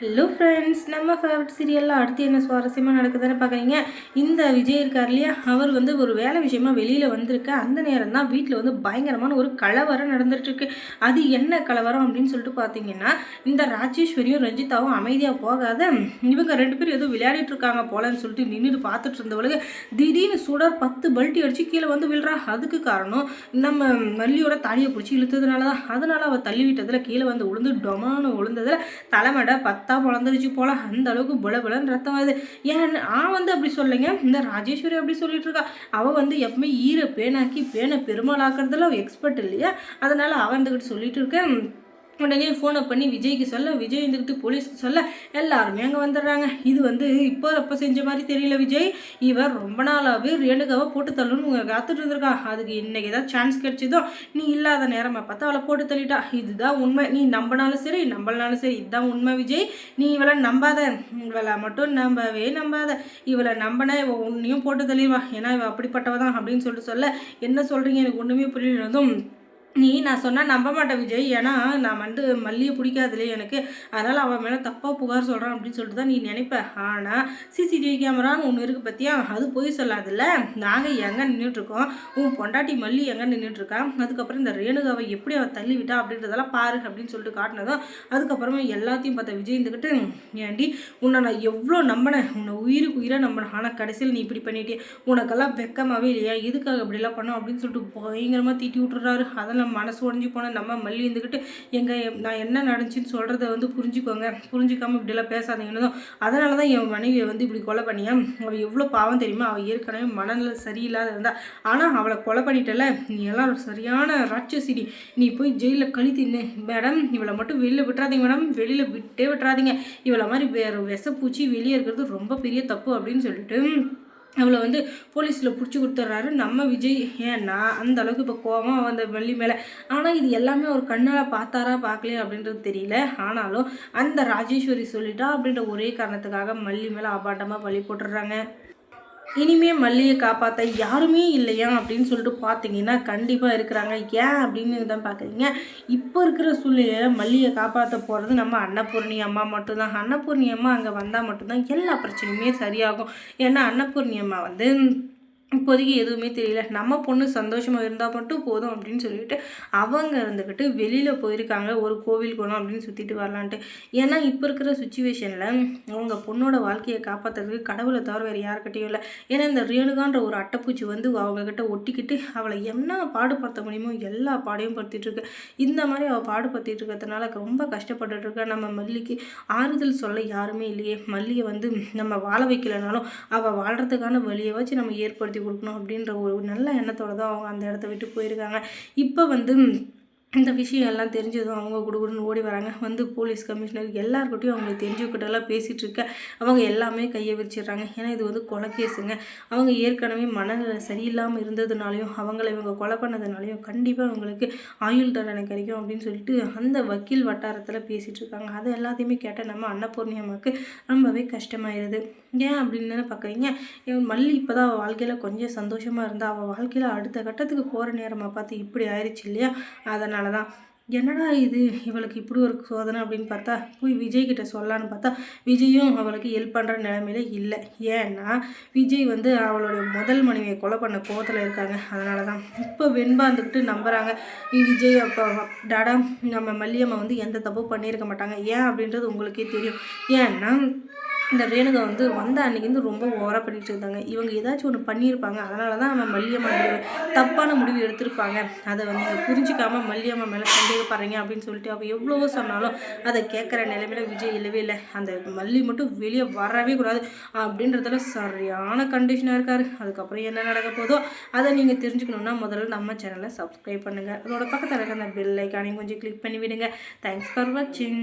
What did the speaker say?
Hello friends நம்ம favourite சீரியலில் அடுத்து என்ன சுவாரஸ்யமாக நடக்குதுன்னு பார்க்குறீங்க? இந்த விஜய் இருக்கார் இல்லையா? அவர் வந்து ஒரு வேலை விஷயமா வெளியில் வந்திருக்க. அந்த நேரம் தான் வீட்டில் வந்து பயங்கரமான ஒரு கலவரம் நடந்துகிட்ருக்கு அது என்ன கலவரம் அப்படின்னு சொல்லிட்டு பார்த்தீங்கன்னா இந்த ராஜேஸ்வரியும் ரஞ்சிதாவும் அமைதியாக போகாத இவங்க ரெண்டு பேரும் ஏதோ விளையாடிட்டு இருக்காங்க போலன்னு சொல்லிட்டு நின்றுட்டு பார்த்துட்டு இருந்தவளுக்கு திடீர்னு சுடர் பத்து பல்ட்டி அடித்து கீழே வந்து விழுறா அதுக்கு காரணம் நம்ம மல்லியோட தாலியை பிடிச்சி இழுத்ததுனால தான் அதனால் அவள் தள்ளி விட்டதில் கீழே வந்து உளுந்து டொமானு விழுந்ததில் தலைமடை பத்து ரத்தா பிளந்துருச்சு போல அந்த அளவுக்கு புல புலன்னு ரத்தம் வருது. ஏன்? நான் வந்து அப்படி சொல்லுங்க இந்த ராஜேஸ்வரி அப்படி சொல்லிட்டு இருக்கா. அவள் வந்து எப்பவுமே ஈர பேனாக்கி பேனை பெருமாள் ஆக்குறதுல எக்ஸ்பர்ட் இல்லையா? அதனால அவன் இருந்துக்கிட்டு சொல்லிட்டு இருக்கேன். உடனே ஃபோனை பண்ணி விஜய்க்கு சொல்ல விஜய் இருந்துக்கிட்டு போலீஸ்க்கு சொல்ல எல்லாருமே அங்கே வந்துடுறாங்க. இது வந்து இப்போ அப்போ செஞ்ச மாதிரி தெரியல விஜய். இவர் ரொம்ப நாளாகவே ரேணுகாவை போட்டு தள்ளணும்னு காத்துட்டு இருந்திருக்கா. அதுக்கு இன்னைக்கு ஏதாவது சான்ஸ் கிடைச்சதோ நீ இல்லாத நேரமாக பார்த்தா அவளை போட்டு தள்ளிட்டா. இதுதான் உண்மை. நீ நம்பினாலும் சரி நம்பலனாலும் சரி இதுதான் உண்மை விஜய். நீ இவளை நம்பாத. இவளை மட்டும் நம்பவே நம்பாத. இவளை நம்பினா இவ உன்னையும் போட்டு தள்ளிடுவா. ஏன்னா இவள் அப்படிப்பட்டவ தான் அப்படின்னு சொல்லிட்டு சொல்ல. என்ன சொல்கிறீங்க எனக்கு ஒன்றுமே புரியலதும் நீ நான் சொன்னால் நம்ப மாட்டேன் விஜய். ஏன்னா நான் வந்து மல்லியை பிடிக்காதுலே எனக்கு. அதனால் அவன் மேலே தப்பாக புகார் சொல்கிறான் அப்படின்னு சொல்லிட்டு தான் நீ நினைப்பேன் ஆனால் சிசிடிவி கேமரான்னு ஒன்று இருக்குது பற்றியா அது போய் சொல்லாதுல்ல. நாங்கள் எங்கே நின்றுட்டுருக்கோம் உன் பொண்டாட்டி மல்லி எங்கே நின்றுட்டுருக்கான் அதுக்கப்புறம் இந்த ரேணுகாவை எப்படி அவள் தள்ளிவிட்டா அப்படின்றதெல்லாம் பாரு அப்படின்னு சொல்லிட்டு காட்டினதும் அதுக்கப்புறமா எல்லாத்தையும் பார்த்த விஜய் இருந்துக்கிட்டு ஏண்டி உன்னை நான் எவ்வளோ நம்பினேன். உன்னை உயிருக்கு உயிராக நம்பினேன். ஆனால் கடைசியில் நீ இப்படி பண்ணிட்டே உனக்கெல்லாம் வெக்கமாகவே இல்லையா? எதுக்காக இப்படிலாம் பண்ணோம் அப்படின்னு சொல்லிட்டு பயங்கரமாக தீட்டி விட்டுறாரு. அதெல்லாம் நம்ம மனசு உடஞ்சி போன நம்ம மல்லி இருந்துக்கிட்டு எங்கள் நான் என்ன நடந்துச்சுன்னு சொல்கிறத வந்து புரிஞ்சுக்கோங்க. புரிஞ்சிக்காமல் இப்படிலாம் பேசாதீங்கன்னு அதனால தான் என் மனைவியை வந்து இப்படி கொலை பண்ணியா? அவள் எவ்வளோ பாவம் தெரியுமா? அவள் ஏற்கனவே மனநிலை சரியில்லாத இருந்தா. ஆனால் அவளை கொலை பண்ணிட்டல நீ எல்லாம் சரியான ராட்சசிடி. நீ போய் ஜெயிலில் கழி தின்னு. மேடம் இவளை மட்டும் வெளியில் விட்டுறாதீங்க மேடம். வெளியில் விட்டே விட்டுறாதீங்க. இவளை மாதிரி வேறு விஷப்பூச்சி வெளியே இருக்கிறது ரொம்ப பெரிய தப்பு அப்படின்னு சொல்லிட்டு அவளை வந்து போலீஸில் பிடிச்சி கொடுத்துட்றாரு. நம்ம விஜய் ஏன்னா அந்த அளவுக்கு இப்போ கோபம் அந்த வள்ளி மேலே. ஆனால் இது எல்லாமே ஒரு கண்ணால் பார்த்தாரா பார்க்கலையா அப்படின்றது தெரியல. ஆனாலும் அந்த ராஜேஸ்வரி சொல்லிட்டா அப்படின்ற ஒரே காரணத்துக்காக மல்லி மேலே அபாண்டமாக பழி போட்டுடுறாங்க. இனிமே மல்லியை காப்பாற்ற யாருமே இல்லையா அப்படின்னு சொல்லிட்டு பார்த்தீங்கன்னா கண்டிப்பாக இருக்கிறாங்க. ஏன் அப்படின்னு தான் பார்க்குறீங்க இப்போ இருக்கிற சூழ்நிலையில் மல்லியை காப்பாற்ற போகிறது நம்ம அன்னபூர்ணி அம்மா மட்டும்தான். அன்னபூர்ணி அம்மா அங்கே வந்தால் மட்டும்தான் எல்லா பிரச்சனையுமே சரியாகும். ஏன்னா அன்னபூர்ணி அம்மா வந்து இப்போதைக்கு எதுவுமே தெரியல. நம்ம பொண்ணு சந்தோஷமாக இருந்தால் மட்டும் போதும் அப்படின்னு சொல்லிட்டு அவங்க இருந்துக்கிட்டு வெளியில் போயிருக்காங்க. ஒரு கோவில் குணம் அப்படின்னு சுற்றிட்டு வரலான்ட்டு. ஏன்னா இப்போ இருக்கிற சுச்சுவேஷனில் அவங்க பொண்ணோட வாழ்க்கையை காப்பாற்றுறதுக்கு கடவுளை தவிர வேறு யாருக்கிட்டையும் இல்லை. ஏன்னா இந்த ரேணுகான்ற ஒரு அட்டைப்பூச்சி வந்து அவங்கக்கிட்ட ஒட்டிக்கிட்டு அவளை என்ன பாடுபடுத்த முடியுமோ எல்லா பாடையும் படுத்திட்டு இருக்கு. இந்த மாதிரி அவள் பாடுபடுத்திட்டு இருக்கிறதுனால ரொம்ப கஷ்டப்பட்டுட்டு இருக்க. நம்ம மல்லிக்கு ஆறுதல் சொல்ல யாருமே இல்லையே. மல்லியை வந்து நம்ம வாழ வைக்கலனாலும் அவள் வாழ்கிறதுக்கான வழியை வச்சு நம்ம ஏற்படுத்தி கொடுக்கணும் அப்படின்ற ஒரு நல்ல எண்ணத்தோடு தான் அவங்க அந்த இடத்த விட்டு போயிருக்காங்க. இப்போ வந்து இந்த விஷயம் எல்லாம் தெரிஞ்சதும் அவங்க குடுகுடுன்னு ஓடி வராங்க. வந்து போலீஸ் கமிஷனர் எல்லாருக்கிட்டையும் அவங்களுக்கு தெரிஞ்சுக்கிட்டெல்லாம் பேசிகிட்டு இருக்க அவங்க எல்லாமே கையை விரிச்சிடுறாங்க. ஏன்னா இது வந்து கொலை கேஸுங்க அவங்க ஏற்கனவே மனநிலை சரியில்லாமல் இருந்ததுனாலையும் அவங்கள இவங்க கொலை பண்ணதுனாலையும் கண்டிப்பாக அவங்களுக்கு ஆயுள் தண்டனை கிடைக்கும் அப்படின்னு சொல்லிட்டு அந்த வக்கீல் வட்டாரத்தில் பேசிகிட்டு இருக்காங்க. அது எல்லாத்தையுமே கேட்டால் நம்ம அன்னபூர்ணி அம்மாவுக்கு ரொம்பவே கஷ்டமாயிருது. ஏன் அப்படின்னு பார்க்குறீங்க மல்லி இப்போ தான் அவள் வாழ்க்கையில் கொஞ்சம் சந்தோஷமாக இருந்தால் அவள் வாழ்க்கையில் அடுத்த கட்டத்துக்கு போகிற நேரமாக பார்த்து இப்படி ஆயிடுச்சு இல்லையா? அதனால் அதனால தான் என்னடா இது? இவளுக்கு இப்படி ஒரு சோதனை அப்படின்னு பார்த்தா போய் விஜய் கிட்ட சொல்லலான்னு பார்த்தா விஜயும் அவளுக்கு ஹெல்ப் பண்ணுற நிலமையில இல்லை. ஏன்னா விஜய் வந்து அவளுடைய முதல் மனைவியை கொலை பண்ண கோவத்தில் இருக்காங்க. அதனால தான் இப்போ வெண்பாந்துக்கிட்டு நம்புகிறாங்க விஜய் அப்போ டாடா நம்ம மல்லியம்மா வந்து எந்த தப்பும் பண்ணியிருக்க மாட்டாங்க. ஏன்? அப்படின்றது உங்களுக்கே தெரியும். ஏன்னா இந்த ரேணுகா வந்து வந்த அன்னைக்கு வந்து ரொம்ப ஓவராக பண்ணிட்டு இருந்தாங்க. இவங்க ஏதாச்சும் ஒன்று பண்ணியிருப்பாங்க. அதனால தான் நம்ம மல்லியம்மா தப்பான முடிவு எடுத்திருப்பாங்க. அதை வந்து நீங்கள் புரிஞ்சிக்காமல் மல்லியம்மா மேலே சந்தேகப்படுறீங்க அப்படின்னு சொல்லிட்டு அவள் எவ்வளவோ சொன்னாலும் அதை கேட்குற நிலைமையில விஜய் இல்லவே இல்லை. அந்த மல்லி மட்டும் வெளியே வரவே கூடாது அப்படின்றதுல சரியான கண்டிஷனாக இருக்கார். அதுக்கப்புறம் என்ன நடக்க போதோ அதை நீங்கள் தெரிஞ்சுக்கணுன்னா முதல்ல நம்ம சேனலை சப்ஸ்கிரைப் பண்ணுங்கள் அதோட பக்கத்தில் இருக்க அந்த பெல் ஐக்கானையும் கொஞ்சம் கிளிக் பண்ணி விடுங்க தேங்க்ஸ் ஃபார் வாட்சிங்